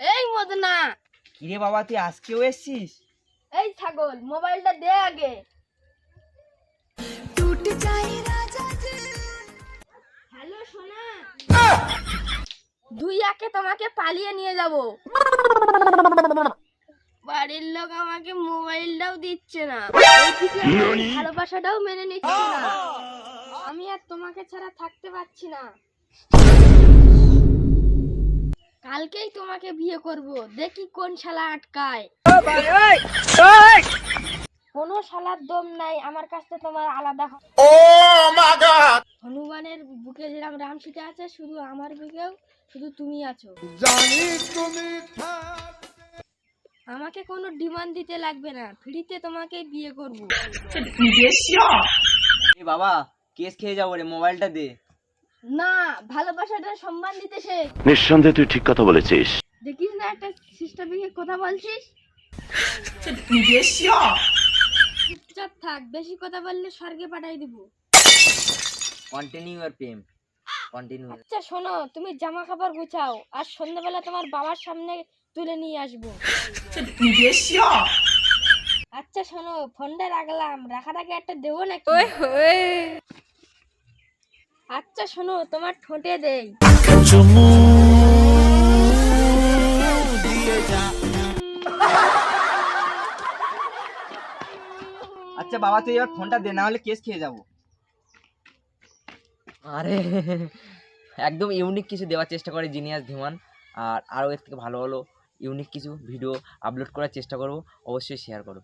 এই মদনা। কিরে বাবা তুই আজকেও এসছিস? এই ছাগল মোবাইলটা দে আগে। হ্যালো সোনা। দুই একে তোমাকে পালিয়ে নিয়ে যাব। বাড়ির লোক আমাকে মোবাইলটাও দিচ্ছে না। ভালোবাসাটাও মেনে নিচ্ছে না। আমি আর তোমাকে ছাড়া থাকতে পারছি না। কালকেই তোমাকে বিয়ে করব। দেখি কোন শালা আটকায়। কোনো শালার দম নাই আমার কাছে তোমার আলাদা হ- হনুমানের বুকে যেরকম রাম সীতা আছে শুধু আমার বুকেও শুধু তুমি আছো। জানি তুমি আমাকে কোনো ডিমান্ড দিতে লাগবে না ফ্রিতে তোমাকে বিয়ে করব। এ বাবা কেস খেয়ে যাব রে মোবাইলটা দে। না ভালোবাসাটা সম্মান দিতে শেখ নিঃসন্দেহে তুই ঠিক কথা বলেছিস। দেখিস না একটা সিস্টার বিয়ে কথা বলছিস? চুপচাপ থাক বেশি কথা বললে স্বর্গে পাঠাই দিব। কন্টিনিউ আর প্রেম। কন্টিনিউ আচ্ছা শোনো তুমি জামা কাপড় গুছাও আর সন্ধ্যাবেলা তোমার বাবার সামনে তুলে নিয়ে আসব। আচ্ছা শোনো ফোনটা রাখলাম। রাখার আগে একটা দেবো নাকি? আচ্ছা শোনো তোমার ঠোঁটে দেই। আচ্ছা বাবা তুই এবার ফোনটা দে না হলে কেস খেয়ে যাব। আরে একদম ইউনিক কিছু দেওয়ার চেষ্টা করে জিনিয়াস ধীমান। আর আরও এর থেকে ভালো ভালো ইউনিক কিছু ভিডিও আপলোড করার চেষ্টা করব। অবশ্যই শেয়ার করো।